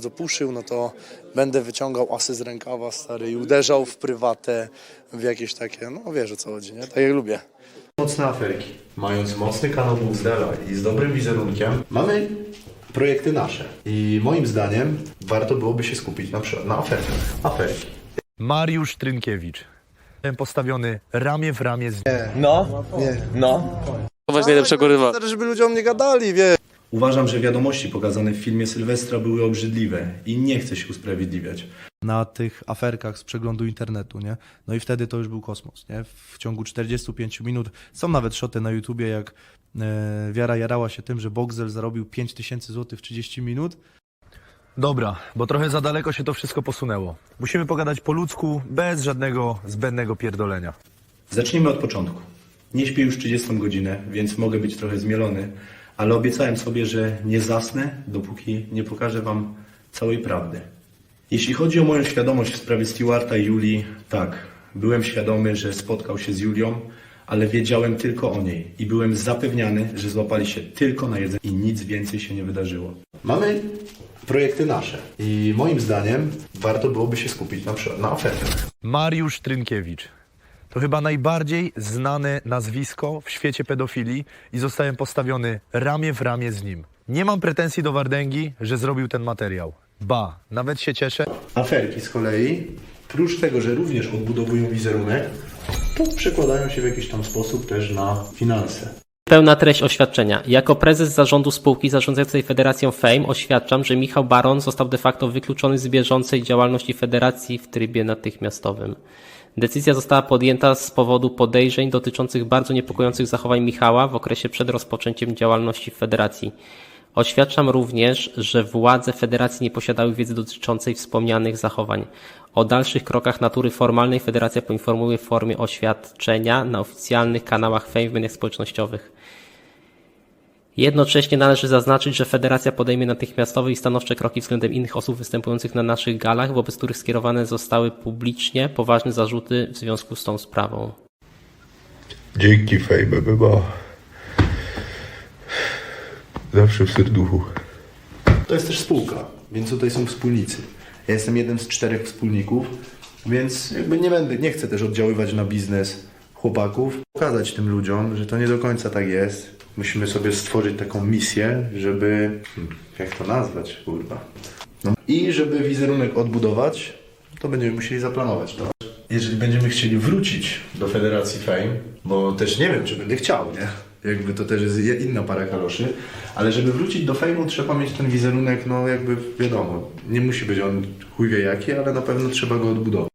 bardzo puszył, no to będę wyciągał asy z rękawa, stary, i uderzał w prywatę, w jakieś takie, no wiesz o co chodzi, nie? Tak jak lubię. Mocne aferki. Mając mocny kanał Booksdela i z dobrym wizerunkiem, mamy projekty nasze. I moim zdaniem warto byłoby się skupić na przykład na aferkach. Aferki. Mariusz Trynkiewicz. Jestem postawiony ramię w ramię z No, no. Chować najlepszego rywala. Stary, żeby ludziom nie gadali, wiesz. Uważam, że wiadomości pokazane w filmie Sylwestra były obrzydliwe i nie chcę się usprawiedliwiać. na tych aferkach z przeglądu internetu, nie? No i wtedy to już był kosmos, nie? W ciągu 45 minut są nawet szoty na YouTubie, jak e, Wiara jarała się tym, że Boxel zarobił 5000 zł w 30 minut. Dobra, bo trochę za daleko się to wszystko posunęło. Musimy pogadać po ludzku, bez żadnego zbędnego pierdolenia. Zacznijmy od początku. Nie śpię już 30 godzinę, więc mogę być trochę zmielony, ale obiecałem sobie, że nie zasnę, dopóki nie pokażę Wam całej prawdy. Jeśli chodzi o moją świadomość w sprawie Stewarta i Julii, tak, byłem świadomy, że spotkał się z Julią, ale wiedziałem tylko o niej i byłem zapewniany, że złapali się tylko na jedzenie i nic więcej się nie wydarzyło. Mamy projekty nasze i moim zdaniem warto byłoby się skupić na na aferkach. Mariusz Trynkiewicz. To chyba najbardziej znane nazwisko w świecie pedofilii i zostałem postawiony ramię w ramię z nim. Nie mam pretensji do Wardęgi, że zrobił ten materiał. Ba, nawet się cieszę, Aferki z kolei, prócz tego, że również odbudowują wizerunek, to przekładają się w jakiś tam sposób też na finanse. Pełna treść oświadczenia. Jako prezes zarządu spółki zarządzającej Federacją Fame oświadczam, że Michał Baron został de facto wykluczony z bieżącej działalności Federacji w trybie natychmiastowym. Decyzja została podjęta z powodu podejrzeń dotyczących bardzo niepokojących zachowań Michała w okresie przed rozpoczęciem działalności w Federacji. Oświadczam również, że władze Federacji nie posiadały wiedzy dotyczącej wspomnianych zachowań. O dalszych krokach natury formalnej Federacja poinformuje w formie oświadczenia na oficjalnych kanałach Fame w mediach społecznościowych. Jednocześnie należy zaznaczyć, że Federacja podejmie natychmiastowe i stanowcze kroki względem innych osób występujących na naszych galach, wobec których skierowane zostały publicznie poważne zarzuty w związku z tą sprawą. Dzięki fejmie bywa. Zawsze w serduchu. To jest też spółka, więc tutaj są wspólnicy. Ja jestem jednym z czterech wspólników, więc jakby nie będę, nie chcę też oddziaływać na biznes chłopaków. Pokazać tym ludziom, że to nie do końca tak jest. Musimy sobie stworzyć taką misję, żeby... Jak to nazwać, kurwa? No. I żeby wizerunek odbudować, to będziemy musieli zaplanować to. Jeżeli będziemy chcieli wrócić do Federacji Fame, bo też nie wiem, czy będę chciał, nie? Jakby to też jest je- inna para kaloszy, ale żeby wrócić do fejmu trzeba mieć ten wizerunek, no jakby wiadomo, nie musi być on chuj wie jaki, ale na pewno trzeba go odbudować.